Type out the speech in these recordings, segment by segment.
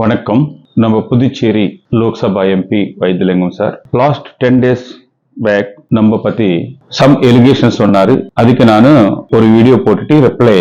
வணக்கம். நம்ம Puducherry Lok Sabha MP Vaithilingam sir. Last ten days back நம்ம பத்தி சம் எலிகேஷன் சொன்னாரு. அதுக்கு நான் ஒரு வீடியோ போட்டுட்டு ரிப்ளை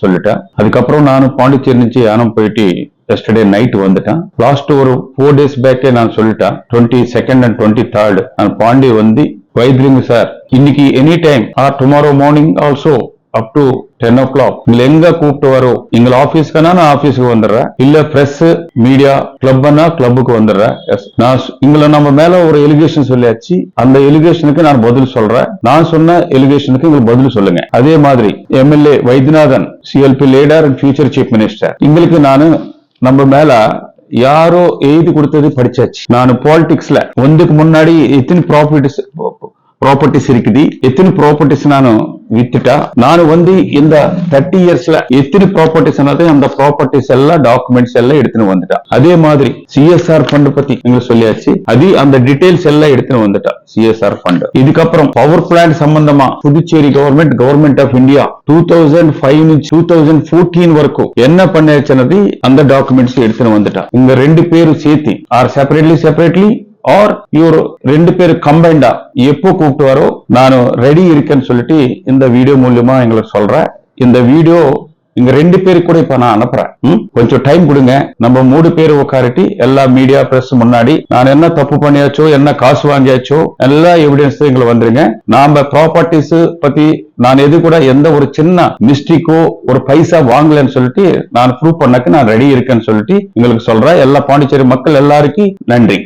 சொல்லிட்டேன். அதுக்கப்புறம் நானும் பாண்டிச்சேரி నుంచి யானம் போயிட்டு எஸ்டர்டே நைட் வந்துட்டேன். லாஸ்ட் ஒரு ஃபோர் டேஸ் பேக்கே நான் சொல்லிட்டேன். Twenty second and twenty third நான் பாண்டி வந்து வைத்தியலிங்கம் சார். இன்னைக்கு any time or tomorrow morning also up to ten o'clock உங்களை எங்க கூப்பிட்டு வரும் எங்க ஆபீஸ்க்குனா நான் ஆபீஸ்க்கு வந்துடுறேன். இல்ல பிரஸ் மீடியா கிளப்னா கிளப்புக்கு வந்துடுறேன். எஸ் நான் சொ- நம்ம மேல ஒரு எலிகேஷன் சொல்லியாச்சு. அந்த எலிகேஷனுக்கு நான் பதில் சொல்றேன். நான் சொன்ன எலிகேஷனுக்கு எங்களுக்கு பதில் சொல்லுங்க. அதே மாதிரி MLA Vaithianathan CLP leader and future chief minister எங்களுக்கு நான் நம்ம மேல யாரோ எழுதி கொடுத்தது படிச்சாச்சு. நான் பாலிடிக்ஸ்ல ஒன்றுக்கு முன்னாடி எத்தனை ப்ராப்பர்ட்டிஸ் ப்ராப்பர்ட்டிஸ் இருக்குது எத்தனை ப்ராப்பர்ட்டிஸ் நான் வித்துட்டா? ನಾನು வந்து இந்த தேர்ட்டி இயர்ஸ்ல எத்தனை ப்ராப்பர்ட்டிஸ் அந்த ப்ராப்பர்ட்டிஸ் எல்லாம் டாக்குமெண்ட்ஸ் எல்லாம் எடுத்துன்னு வந்துட்டா. அதே மாதிரி சிஎஸ்ஆர் ஃபண்ட் பத்தி எங்களுக்கு சொல்லியாச்சு. அது அந்த டீடைல்ஸ் எல்லாம் எடுத்துன்னு வந்துட்டா சிஎஸ்ஆர் ஃபண்ட் இதுக்கப்புறம் பவர் பிளான்ட் சம்பந்தமா Puducherry government government of India two thousand five నుంచి டூ தௌசண்ட் ஃபோர்டீன் வரைக்கும் என்ன பண்ணியாச்சுனது அந்த டாக்குமெண்ட்ஸ் எடுத்துன்னு வந்துட்டா. உங்க ரெண்டு பேரும் சேர்த்து ஆர் செப்பரேட்லி செப்பரேட்லி ஆர் இவர் ரெண்டு பேரும் கம்பைண்டா எப்போ கூப்பிட்டு வரோ நான் ரெடி இருக்கேன்னு சொல்லிட்டு இந்த வீடியோ மூலியமா எங்களுக்கு சொல்றேன் இந்த வீடியோ இங்க ரெண்டு பேருக்கு கூட இப்ப நான் அனுப்புறேன். ம்? கொஞ்சம் டைம் கொடுங்க. நம்ம மூணு பேர் உட்காரட்டி எல்லா மீடியா பிரஸ் முன்னாடி நான் என்ன தப்பு பண்ணியாச்சோ என்ன காசு வாங்கியாச்சோ எல்லா எவிடன்ஸ் எங்களை வந்துருங்க. நாம ப்ராப்பர்ட்டிஸ் பத்தி நான் எது கூட எந்த ஒரு சின்ன மிஸ்டேக்கோ ஒரு பைசா வாங்கலைன்னு சொல்லிட்டு நான் ப்ரூவ் பண்ணக்கு நான் ரெடி இருக்கேன்னு சொல்லிட்டு எங்களுக்கு சொல்றேன் எல்லா பாண்டிச்சேரி மக்கள் எல்லாருக்கும் நன்றி.